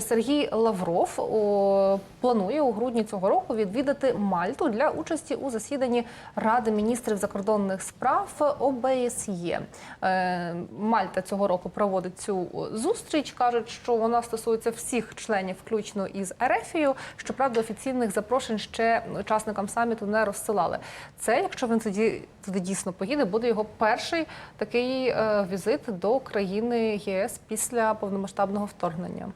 Сергій Лавров о, планує у грудні цього року відвідати Мальту для участі у засіданні Ради міністрів закордонних справ ОБСЄ. Е, Мальта цього року проводить цю зустріч. кажуть, що вона стосується всіх членів, включно із Ерефією. Щоправда, офіційних запрошень ще учасникам саміту не розсилали. Це, якщо він тоді туди дійсно поїде, буде його перший такий е, візит до країни єС після повномасштабного вторгнення.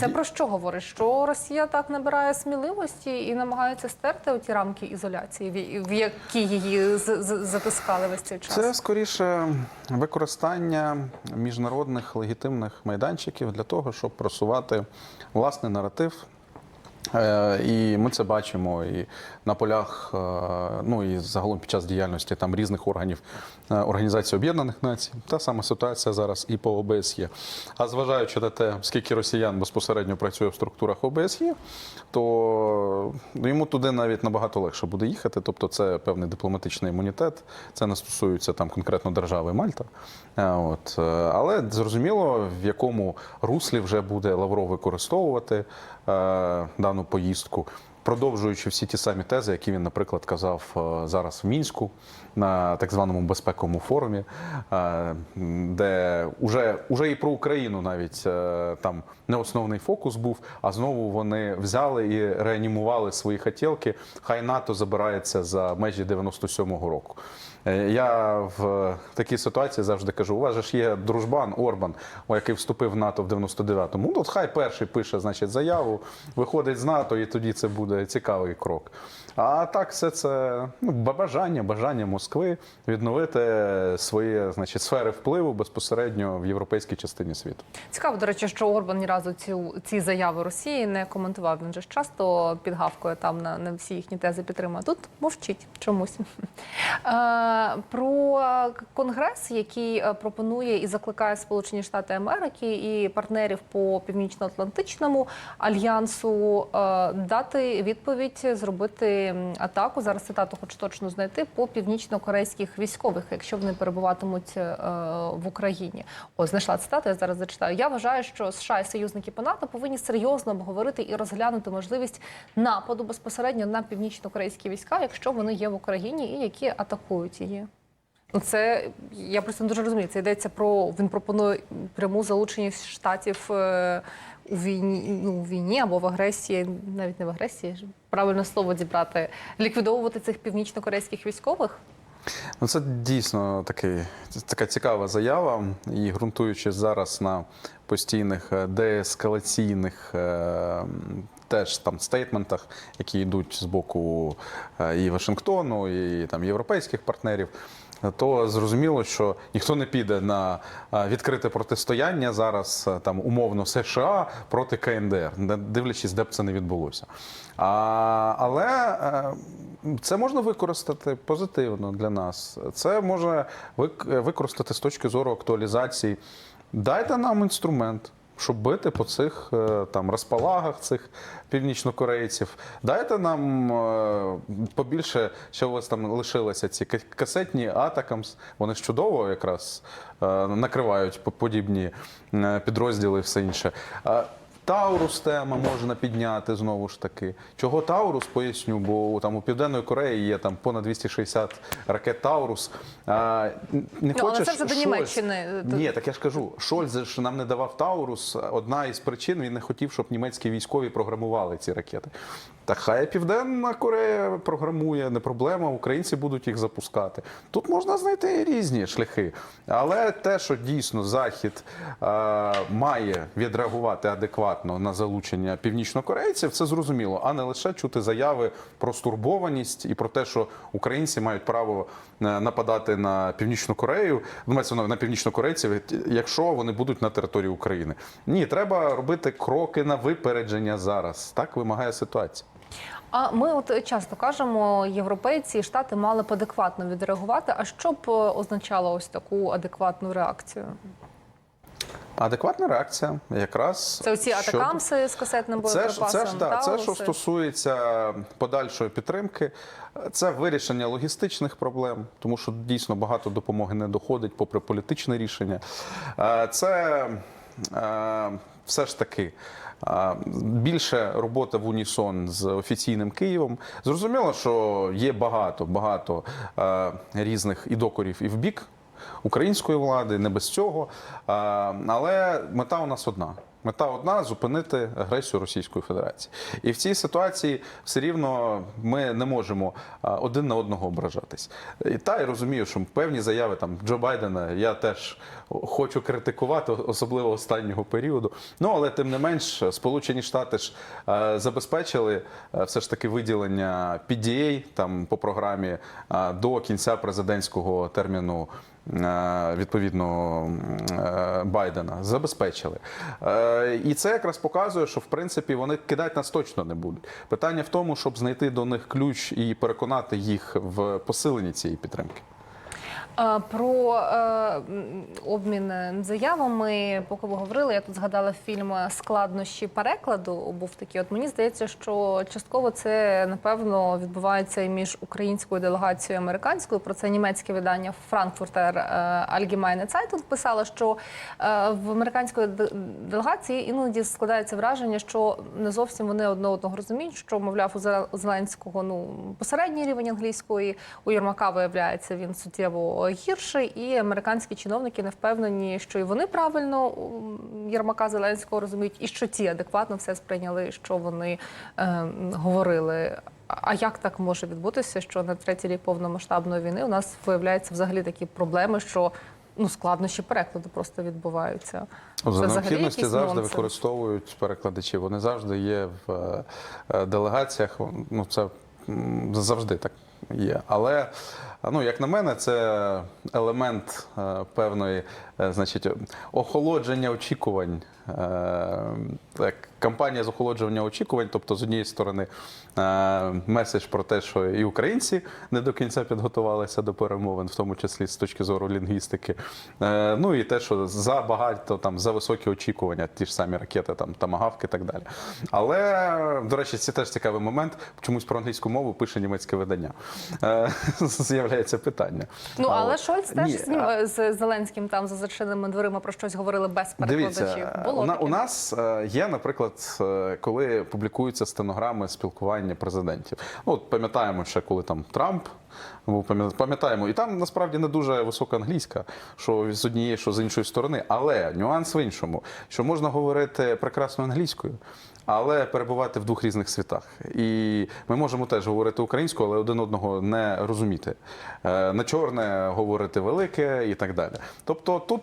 Це про що говорить? Що Росія так набирає сміливості і намагається стерти оті рамки ізоляції, в- які її затискали весь цей час? Це скоріше використання міжнародних легітимних майданчиків для того, щоб просувати власний наратив. Е, І ми це бачимо і на полях, е, ну і загалом під час діяльності там різних органів е, Організації Об'єднаних Націй. Та сама ситуація зараз і по ОБСЄ. А зважаючи на те, скільки росіян безпосередньо працює в структурах ОБСЄ, то йому туди навіть набагато легше буде їхати. Тобто, це певний дипломатичний імунітет. Це не стосується там конкретно держави Мальта. От але зрозуміло, в якому руслі вже буде Лавров використовувати дану поїздку. Продовжуючи всі ті самі тези, які він, наприклад, казав е, зараз в мінську на так званому безпековому форумі, е, де уже, уже і про Україну навіть е, там не основний фокус був, а знову вони взяли і реанімували свої хотілки. Хай НАТО забирається за межі 97-го року. Е, Я в такій ситуації завжди кажу: у вас же ж є дружбан Орбан, який вступив в НАТО в 99-му. Ну, от хай перший пише значить, заяву, виходить з НАТО, і тоді це буде цікавий крок. А так, все це ну, бажання, бажання Москви відновити свої значить, сфери впливу безпосередньо в європейській частині світу. Цікаво, до речі, що Орбан ні разу ці, ці заяви Росії не коментував. Він же часто підгавкує там на, на всі їхні тези підтримує. Тут мовчить чомусь. Про конгрес, який е, пропонує і закликає Сполучені Штати Америки і партнерів по північно-атлантичному альянсу е, дати відповідь, зробити атаку. Зараз цитату хочу точно знайти по північно-корейських військових, якщо вони перебуватимуть е, в Україні. Ось знайшла цитату. Я зараз зачитаю. Я вважаю, що США і союзники по НАТО повинні серйозно обговорити і розглянути можливість нападу безпосередньо на північно-корейські війська, якщо вони є в Україні і які атакують її. Ну, Це я просто не дуже розумію. Це йдеться про він пропонує пряму залученість штатів е, у війні, ну, у війні або в агресії, навіть не в агресії, правильне слово зібрати, ліквідовувати цих північно-корейських військових. Ну, це дійсно такий, така цікава заява, і ґрунтуючись зараз на постійних е, деескалаційних е, теж там стейтментах, які йдуть з боку е, і Вашингтону, і там європейських партнерів. То зрозуміло, що ніхто не піде на е, відкрите протистояння зараз е, там умовно США проти КНДР, дивлячись, де б це не відбулося. А, але це можна використати позитивно для нас. Це може використати з точки зору актуалізації. Дайте нам інструмент. Щоб бити по цих е, там розпалагах цих північнокорейців, дайте нам е, побільше, що у вас там лишилися ці касетні атакамс. Вони ж чудово якраз е, накривають по- подібні підрозділи і все інше. Е, Таурус тема можна підняти знову ж таки. Чого Таурус поясню, бо там у Південної Кореї є там понад 260 ракет Таурус. А, не Ну, але хочеш це вже до Німеччини. Ні, так я ж кажу, Шольц ж нам не давав Таурус. Одна із причин він не хотів, щоб німецькі військові програмували ці ракети. Та хай Південна Корея програмує, не проблема. Українці будуть їх запускати. Тут можна знайти різні шляхи. Але те, що дійсно Захід е, має відреагувати адекватно на залучення північнокорейців, це зрозуміло, а не лише чути заяви про стурбованість і про те, що українці мають право е, нападати на північну Корею, на північнокорейців, якщо вони будуть на території України. Ні, треба робити кроки на випередження зараз. Так вимагає ситуація. А ми от часто кажемо, європейці і штати мали б адекватно відреагувати. А що б е, означало ось таку адекватну реакцію? Адекватна реакція, якраз Це оці щодо- атакамси з касетним Це ж, боєприпасом? це ж да, це що стосується подальшої підтримки, це вирішення логістичних проблем, тому що дійсно багато допомоги не доходить, попри політичне рішення. Е, Це е, все ж таки. Більше робота в унісон з офіційним Києвом. Зрозуміло, що є багато багато е, різних і докорів і в бік української влади, не без цього. Але мета у нас одна. Мета одна зупинити агресію Російської Федерації. І в цій ситуації все рівно ми не можемо один на одного ображатись. І та я розумію, що певні заяви там Джо Байдена я теж хочу критикувати, особливо останнього періоду. Ну але тим не менш, Сполучені Штати ж забезпечили все ж таки виділення PDA там по програмі до кінця президентського терміну. Е, Відповідно е, Байдена забезпечили, Е, і це якраз показує, що в принципі вони кидати нас точно не будуть. Питання в тому, щоб знайти до них ключ і переконати їх в посиленні цієї підтримки. Е, Про е, обмін заявами, поки ви говорили, я тут згадала фільм Складнощі перекладу. Був такий. От мені здається, що частково це напевно відбувається і між українською делегацією і американською. Про це німецьке видання Frankfurter е, Allgemeine Zeitung писало, що е, в американської де- делегації іноді складається враження, що не зовсім вони одне одного розуміють, що мовляв у Зеленського ну посередній рівень англійської, у Єрмака виявляється він суттєво гірший, і американські чиновники не впевнені, що і вони правильно Єрмака Зеленського розуміють, і що ті адекватно все сприйняли, що вони е, говорили. А як так може відбутися, що на третій рік повномасштабної війни у нас виявляється взагалі такі проблеми, що ну складнощі перекладу просто відбуваються? За необхідності завжди нонсенс? використовують перекладачів. Вони завжди є в е, делегаціях. Ну це завжди так є. Але ну, як на мене, це елемент е, певної, е, значить, охолодження очікувань. Е, Так, кампанія з охолодження очікувань, тобто з однієї сторони е, меседж про те, що і українці не до кінця підготувалися до перемовин, в тому числі з точки зору лінгвістики. Е, Ну і те, що за багато там за високі очікування, ті ж самі ракети, там тамагавки і так далі. Але до речі, це теж цікавий момент. Чомусь про англійську мову пише німецьке видання. З'являється питання. Ну А але Шольц теж Ні, з, а- з Зеленським там за зачиненими дверима про щось говорили без перекладачів. Дивіться, Було у, на- у нас е, є, наприклад, е, коли публікуються стенограми спілкування президентів. Ну, от пам'ятаємо ще, коли там Трамп. Пам'ятаємо, і там насправді не дуже висока англійська, що з однієї, що з іншої сторони. Але нюанс в іншому, що можна говорити прекрасною англійською, але перебувати в двох різних світах. І ми можемо теж говорити українською, але один одного не розуміти. Е, На чорне говорити велике і так далі. Тобто тут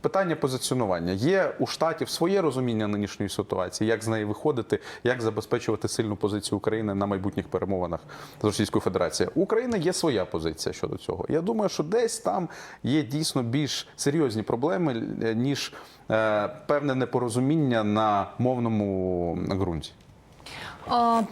питання позиціонування. Є у штатів своє розуміння нинішньої ситуації, як з неї виходити, як забезпечувати сильну позицію України на майбутніх перемовинах з Російською Федерацією. У України є своя позиція щодо цього. Я думаю, що десь там є дійсно більш серйозні проблеми, е, ніж е, певне непорозуміння на мовному ґрунті.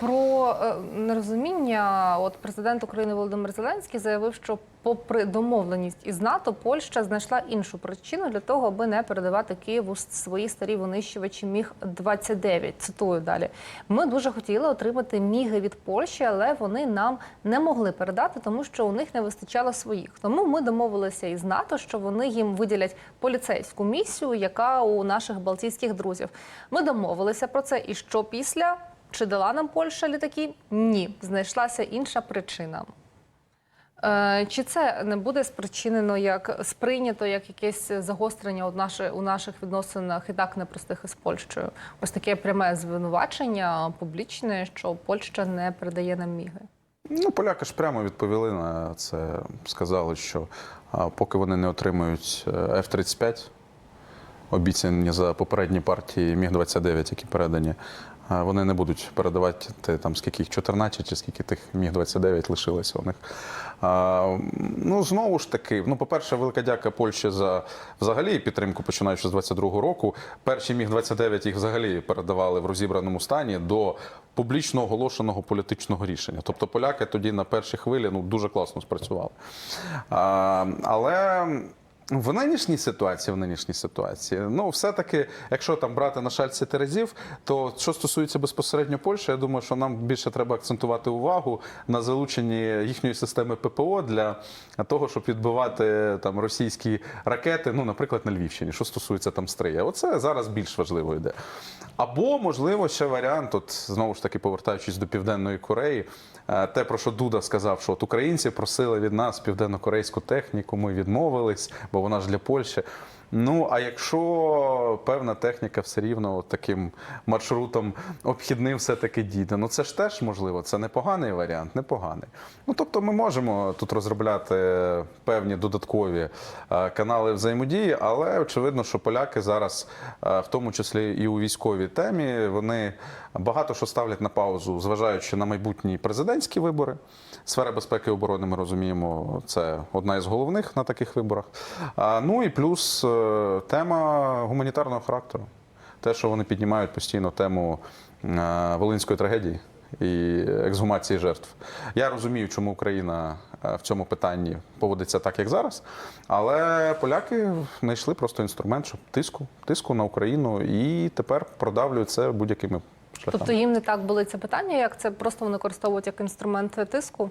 Про е, нерозуміння, от президент України Володимир Зеленський заявив, що, попри домовленість із НАТО, Польща знайшла іншу причину для того, аби не передавати Києву свої старі винищувачі Міг 29 Цитую далі. Ми дуже хотіли отримати міги від Польщі, але вони нам не могли передати, тому що у них не вистачало своїх. Тому ми домовилися із НАТО, що вони їм виділять поліцейську місію, яка у наших балтійських друзів. Ми домовилися про це. І що після? Чи дала нам Польща літаки? Ні, знайшлася інша причина. Е, Чи це не буде спричинено як сприйнято як якесь загострення у, наші, у наших відносинах і так непростих із Польщею? Ось таке пряме звинувачення публічне, що Польща не передає нам міги. Ну, поляки ж прямо відповіли на це. Сказали, що поки вони не отримують е, F-35, обіцяні за попередні партії Міг-29, які передані, вони не будуть передавати там скільки їх 14 чи скільки тих Міг-29 лишилося у них. А, ну, знову ж таки, ну, по-перше, велика дяка Польщі за взагалі підтримку, починаючи з 22-го року. Перші Міг-29 їх взагалі передавали в розібраному стані до публічно оголошеного політичного рішення. Тобто поляки тоді на першій хвилі ну, дуже класно спрацювали. А, але В нинішній ситуації, в нинішній ситуації, ну все-таки, якщо там брати на шальці терезів, то що стосується безпосередньо Польщі, я думаю, що нам більше треба акцентувати увагу на залученні їхньої системи ППО для того, щоб відбивати там російські ракети, ну, наприклад, на Львівщині, що стосується там стрия. Оце зараз більш важливо йде. Або, можливо, ще варіант, от знову ж таки повертаючись до Південної Кореї, е, те, про що Дуда сказав, що от українці просили від нас південнокорейську техніку, ми відмовились, бо вона ж для Польщі. Ну, а якщо певна техніка все рівно таким маршрутом обхідним все-таки дійде, ну це ж теж можливо, це непоганий варіант, непоганий. Ну тобто ми можемо тут розробляти певні додаткові е, канали взаємодії, але очевидно, що поляки зараз, е, в тому числі і у військовій темі, вони багато що ставлять на паузу, зважаючи на майбутні президентські вибори. Сфера безпеки і оборони, ми розуміємо, це одна із головних на таких виборах. Ну і плюс е, тема гуманітарного характеру. Те, що вони піднімають постійно тему е, волинської трагедії і ексгумації жертв. Я розумію, чому Україна е, в цьому питанні поводиться так, як зараз. Але поляки знайшли просто інструмент, щоб тиску, тиску на Україну, і тепер продавлюють це будь-якими шляхами. Тобто їм не так були це питання, як це просто вони використовують як інструмент тиску.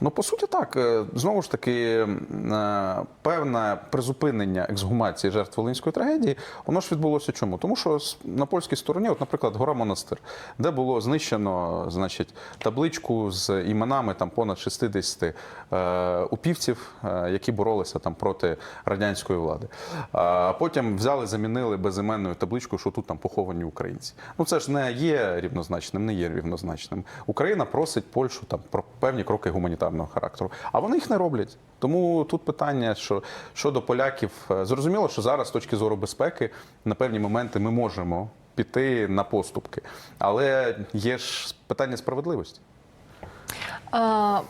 Ну, по суті, так. Е, Знову ж таки, е, певне призупинення ексгумації жертв Волинської трагедії, воно ж відбулося чому? Тому що на польській стороні, от, наприклад, гора Монастир, де було знищено значить, табличку з іменами там понад 60 е, упівців, які боролися там проти радянської влади. А потім взяли, замінили безіменною табличкою, що тут там поховані українці. Ну це ж не є рівнозначним, не є рівнозначним. Україна просить Польщу там про певні кроки гуманітарного характеру, а вони їх не роблять. Тому тут питання, що щодо поляків, е, зрозуміло, що зараз з точки зору безпеки на певні моменти ми можемо піти на поступки, але є ж питання справедливості.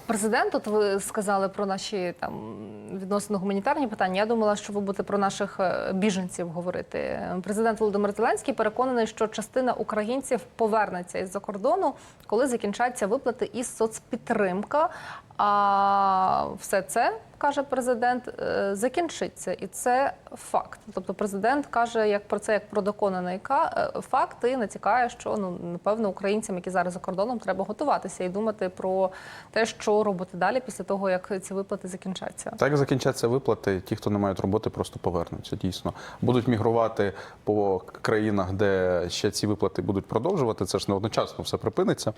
Президент, от ви сказали про наші там відносно гуманітарні питання. Я думала, що ви будете про наших е, біженців говорити. Президент Володимир Зеленський переконаний, що частина українців повернеться із-за кордону, коли закінчаться виплати із соцпідтримка. А все це каже президент, е, закінчиться, і це факт. Тобто, президент каже, як про це як про доконаний е, факт, і натякає, що ну напевно українцям, які зараз за кордоном, треба готуватися і думати про те, що робити далі після того, як ці виплати закінчаться. Так закінчаться виплати, ті, хто не мають роботи, просто повернуться. Дійсно будуть мігрувати по країнах, де ще ці виплати будуть продовжувати. Це ж не одночасно все припиниться.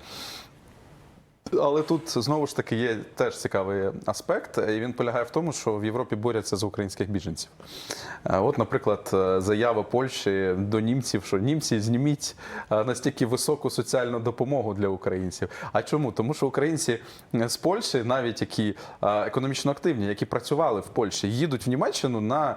Але тут знову ж таки є теж цікавий аспект, і він полягає в тому, що в Європі борються за українських біженців. Е, От, наприклад, е, заява Польщі до німців, що німці зніміть е, настільки високу соціальну допомогу для українців. А чому? Тому що українці з Польщі, навіть які економічно активні, які працювали в Польщі, їдуть в Німеччину на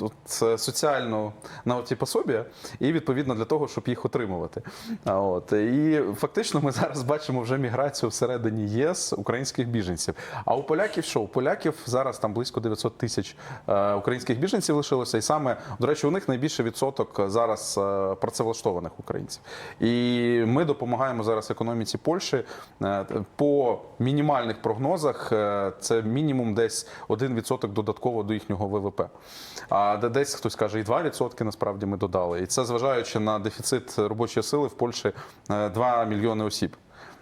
от- соціальну на ті пособія, і відповідно для того, щоб їх отримувати. От і фактично ми зараз бачимо вже міграцію всередині ЄС українських біженців. А у поляків що? У поляків зараз там близько 900 тисяч е, українських біженців лишилося, і саме до речі, у них найбільший відсоток зараз е, працевлаштованих українців. І ми допомагаємо зараз економіці Польщі е, по мінімальних прогнозах. Це мінімум десь 1% додатково до їхнього ВВП. А де десь хтось каже, і 2% насправді ми додали. І це зважаючи на дефіцит робочої сили в Польщі е, 2 мільйони осіб.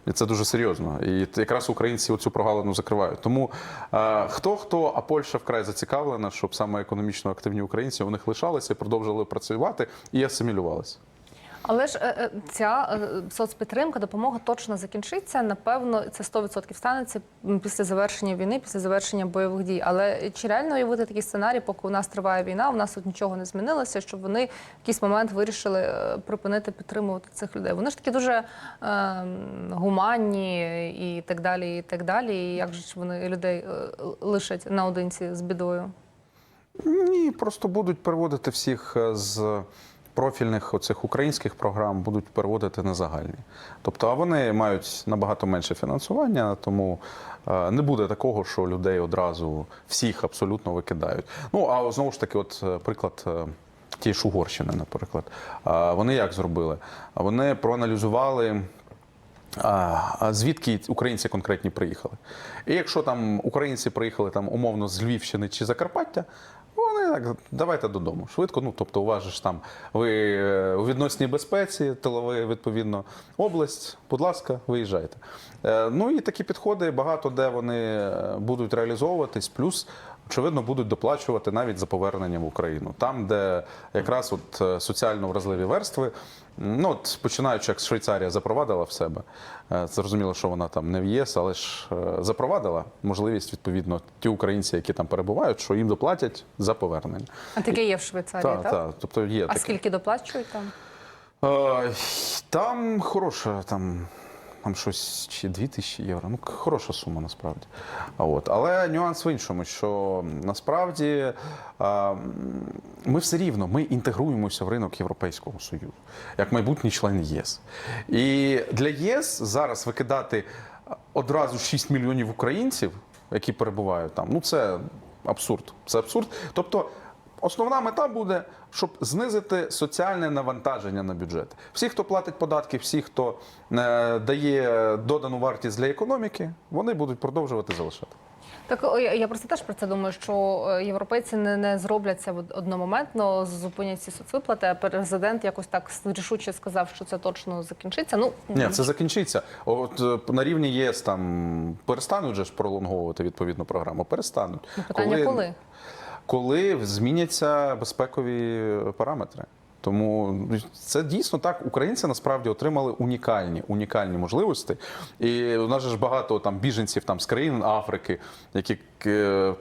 І це дуже серйозно. І якраз українці оцю прогалину закривають. Тому е, хто хто, а Польща вкрай зацікавлена, щоб саме економічно активні українці у них лишалися, продовжили працювати і асимілювалися. Але ж е, е, ця е, соцпідтримка, допомога точно закінчиться. Напевно, це 100% станеться після завершення війни, після завершення бойових дій. Але чи реально уявити такий сценарій, поки у нас триває війна, у нас тут нічого не змінилося, щоб вони в якийсь момент вирішили припинити підтримувати цих людей? Вони ж такі дуже е, гуманні і так далі. І так далі. І як же ж вони людей лишать наодинці з бідою? Ні, просто будуть переводити всіх з профільних оцих українських програм, будуть переводити на загальні. Тобто, а вони мають набагато менше фінансування, тому е, не буде такого, що людей одразу всіх абсолютно викидають. Ну а знову ж таки, от е, приклад. е, Тієї ж Угорщини, наприклад. Вони як зробили? Вони проаналізували звідки українці конкретні приїхали? І якщо там українці приїхали там умовно з Львівщини чи Закарпаття, так, давайте додому. Швидко. Ну тобто, у там ви е, у відносній безпеці, тилове, відповідно, область, будь ласка, виїжджайте. Е, Ну і такі підходи багато де вони е, будуть реалізовуватись, плюс. Очевидно, будуть доплачувати навіть за повернення в Україну, там, де якраз от соціально вразливі верстви, ну от починаючи, як Швейцарія запровадила в себе, е, зрозуміло, що вона там не в ЄС, але ж е, запровадила можливість відповідно ті українці, які там перебувають, що їм доплатять за повернення. А таке є в Швейцарії, Так, так? так, тобто є А таке. скільки доплачують там? Е, Там хороша, там, там щось чи 2 тисячі євро. Ну, хороша сума насправді. А От. Але нюанс в іншому, що насправді м, ми все рівно ми інтегруємося в ринок Європейського Союзу, як майбутній член ЄС. І для ЄС зараз викидати одразу 6 мільйонів українців, які перебувають там, ну це абсурд. Це абсурд. Тобто. Основна мета буде, щоб знизити соціальне навантаження на бюджет. Всі, хто платить податки, всі, хто е, дає додану вартість для економіки, вони будуть продовжувати залишати. Так я просто теж про це думаю, що е, європейці не, не зроблять це одномоментно, зупинять ці соцвиплати. А президент якось так рішуче сказав, що це точно закінчиться. Ну Ні, це закінчиться. От е, на рівні єС там перестануть же ж пролонговувати відповідну програму. Перестануть. Ну, питання коли? коли зміняться безпекові параметри. Тому це дійсно так. Українці насправді отримали унікальні унікальні можливості. І у нас ж багато там біженців там з країн Африки, які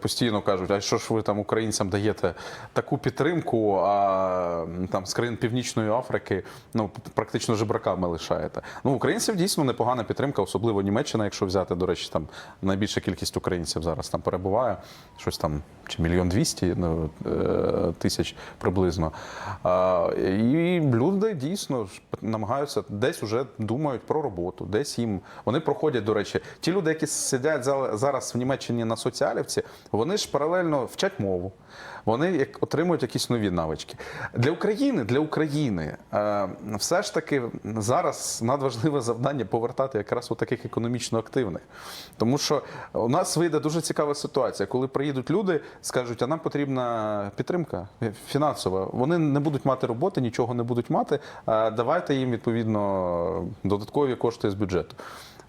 постійно кажуть, а що ж ви там українцям даєте таку підтримку, а там з країн Північної Африки ну практично жебраками лишаєте. Ну українців дійсно непогана підтримка, особливо Німеччина, якщо взяти, до речі, там найбільша кількість українців зараз там перебуває, щось там чи мільйон двісті ну, е, тисяч приблизно. І люди дійсно намагаються десь уже думають про роботу, десь їм вони проходять. До речі, ті люди, які сидять зараз в Німеччині на соціалівці, вони ж паралельно вчать мову. Вони як отримують якісь нові навички для України. Для України е, все ж таки зараз надважливе завдання повертати якраз у таких економічно активних, тому що у нас вийде дуже цікава ситуація, коли приїдуть люди, скажуть, а нам потрібна підтримка фінансова. Вони не будуть мати роботи, нічого не будуть мати. Давайте їм відповідно додаткові кошти з бюджету.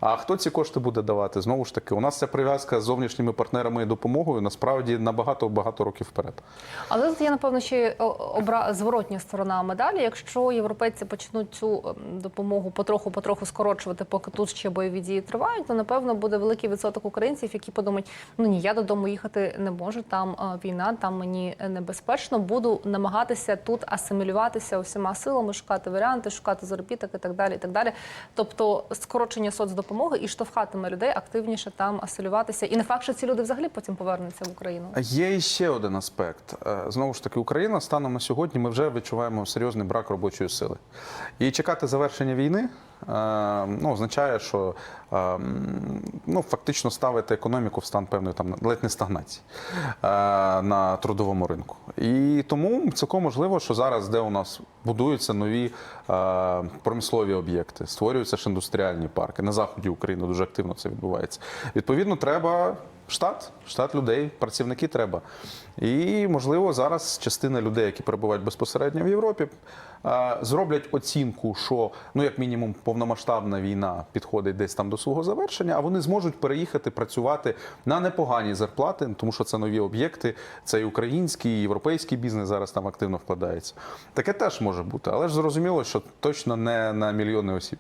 А хто ці кошти буде давати? Знову ж таки, у нас ця прив'язка з зовнішніми партнерами і допомогою насправді на багато багато років вперед. Але є напевно ще обра... зворотня сторона медалі. Якщо європейці почнуть цю ем, допомогу потроху-потроху скорочувати, поки тут ще бойові дії тривають, то напевно буде великий відсоток українців, які подумають: ну ні, я додому їхати не можу. Там е, війна, там мені небезпечно. Буду намагатися тут асимілюватися усіма силами, шукати варіанти, шукати заробіток і так далі. І так далі. Тобто скорочення соцдопомоги і штовхатиме людей активніше там асилюватися. І не факт, що ці люди взагалі потім повернуться в Україну. Є ще один аспект. Е, Знову ж таки, Україна станом на сьогодні ми вже відчуваємо серйозний брак робочої сили. І чекати завершення війни ну, означає, що е, ну, фактично ставити економіку в стан певної там ледь не стагнації е, на трудовому ринку. І тому цілком можливо, що зараз, де у нас будуються нові е, промислові об'єкти, створюються ж індустріальні парки. На заході України дуже активно це відбувається. Відповідно, треба штат, штат людей, працівники треба. І можливо зараз частина людей, які перебувають безпосередньо в Європі, зроблять оцінку, що ну як мінімум повномасштабна війна підходить десь там до свого завершення, а вони зможуть переїхати працювати на непогані зарплати, тому що це нові об'єкти, це і український, і європейський бізнес зараз там активно вкладається. Таке теж може бути, але ж зрозуміло, що точно не на мільйони осіб.